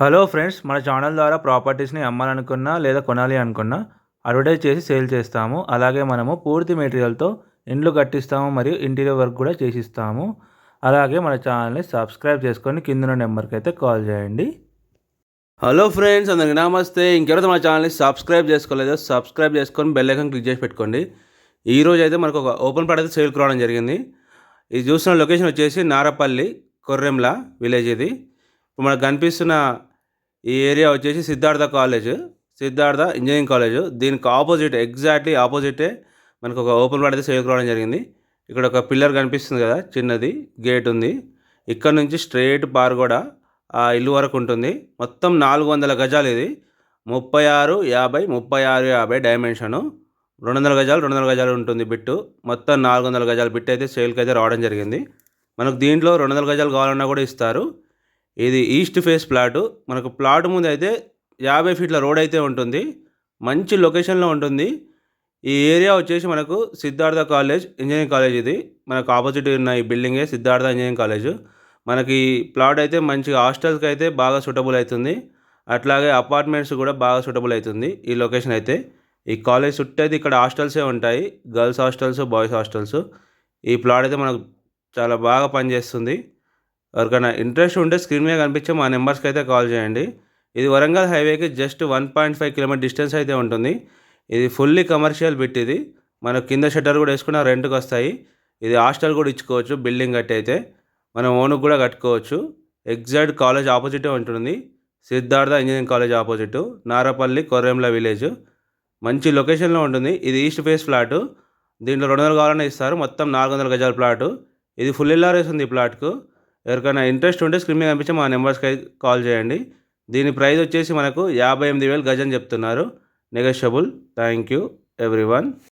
Hello friends మన channel ద్వారా ప్రాపర్టీస్ని అమ్మాలనుకున్నా లేదా కొనాలి అనుకున్నా అడ్వర్టైజ్ చేసి సేల్ చేస్తాము. అలాగే మనము పూర్తి మెటీరియల్తో ఇండ్లు కట్టిస్తాము మరియు ఇంటీరియర్ వర్క్ కూడా చేసిస్తాము. అలాగే మన ఛానల్ని సబ్స్క్రైబ్ చేసుకొని కింద నెంబర్కి అయితే కాల్ చేయండి. హలో ఫ్రెండ్స్ అందరికి నమస్తే. ఇంకెవరైతే మన ఛానల్ని సబ్స్క్రైబ్ చేసుకోలేదో సబ్స్క్రైబ్ చేసుకొని బెల్ ఐకాన్ క్లిక్ చేసి పెట్టుకోండి. ఈ రోజు అయితే మనకు ఒక ఓపెన్ ప్లాట్ అయితే సేల్కి రావడం జరిగింది. ఇది చూసిన లొకేషన్ వచ్చేసి నారపల్లి కొర్రెంల విలేజ్ ఇది. ఇప్పుడు మనకు కనిపిస్తున్న ఈ ఏరియా వచ్చేసి Siddhartha college Siddhartha engineering college. దీనికి ఆపోజిట్ ఎగ్జాక్ట్లీ ఆపోజిటే మనకు ఒక ఓపెన్ ప్లాట్ అయితే సేల్కి రావడం జరిగింది. ఇక్కడ ఒక పిల్లర్ కనిపిస్తుంది కదా చిన్నది గేట్ ఉంది. ఇక్కడ నుంచి స్ట్రైట్ బార్ కూడా ఆ ఇల్లు వరకు ఉంటుంది. మొత్తం నాలుగు వందల గజాలు ఇది. ముప్పై ఆరు యాభై ముప్పై ఆరు యాభై డైమెన్షను. రెండు వందల గజాలు రెండు వందల గజాలు ఉంటుంది బిట్టు. మొత్తం నాలుగు వందల గజాల బిట్ అయితే సేల్కి అయితే రావడం జరిగింది. మనకు దీంట్లో రెండు వందల గజాలు కావాలన్నా కూడా ఇస్తారు. ఇది ఈస్ట్ ఫేస్ ప్లాటు. మనకు ప్లాట్ ముందు అయితే యాభై ఫీట్ల రోడ్ అయితే ఉంటుంది. మంచి లొకేషన్లో ఉంటుంది. ఈ ఏరియా వచ్చేసి మనకు సిద్ధార్థ కాలేజ్ ఇంజనీరింగ్ కాలేజ్ ఇది. మనకు ఆపోజిట్ ఉన్న ఈ బిల్డింగే సిద్ధార్థ ఇంజనీరింగ్ కాలేజ్. మనకి ప్లాట్ అయితే మంచిగా హాస్టల్స్కి అయితే బాగా సూటబుల్ అవుతుంది. అట్లాగే అపార్ట్మెంట్స్ కూడా బాగా సూటబుల్ అవుతుంది ఈ లొకేషన్ అయితే. ఈ కాలేజ్ చుట్టూ అయితే ఇక్కడ హాస్టల్సే ఉంటాయి. Girls hostels boys hostels. ఈ ప్లాట్ అయితే మనకు చాలా బాగా పనిచేస్తుంది. ఎవరికైనా ఇంట్రెస్ట్ ఉంటే స్క్రీన్ మీద కనిపించే మా నెంబర్స్కి అయితే కాల్ చేయండి. ఇది వరంగల్ హైవేకి just one point five kilometre distance అయితే ఉంటుంది. ఇది ఫుల్లీ కమర్షియల్ బిట్ ఇది. మనం కింద షట్టర్ కూడా వేసుకున్న రెంట్కి వస్తాయి. ఇది హాస్టల్ కూడా ఇచ్చుకోవచ్చు బిల్డింగ్ కట్టి అయితే. మనం ఓన్కి కూడా కట్టుకోవచ్చు. ఎగ్జాక్ట్ కాలేజ్ ఆపోజిటే ఉంటుంది. Siddhartha engineering college opposite. Narapally Korremula village. మంచి లొకేషన్లో ఉంటుంది. ఇది ఈస్ట్ ఫేస్ ఫ్లాటు. దీంట్లో రెండు వందలు కావాలనే ఇస్తారు. మొత్తం నాలుగు వందల గజాల ప్లాటు ఇది ఫుల్ ఎల్ఆర్ఎస్ ఉంది ఈ ప్లాట్కు ఎవరికైనా ఇంట్రెస్ట్ ఉంటే స్క్రీన్ మీద కనిపించే మా నెంబర్స్కి కాల్ చేయండి. దీని ప్రైస్ వచ్చేసి మనకు యాభై ఎనిమిది వేలు గజం చెప్తున్నారు. Negotiable thank you every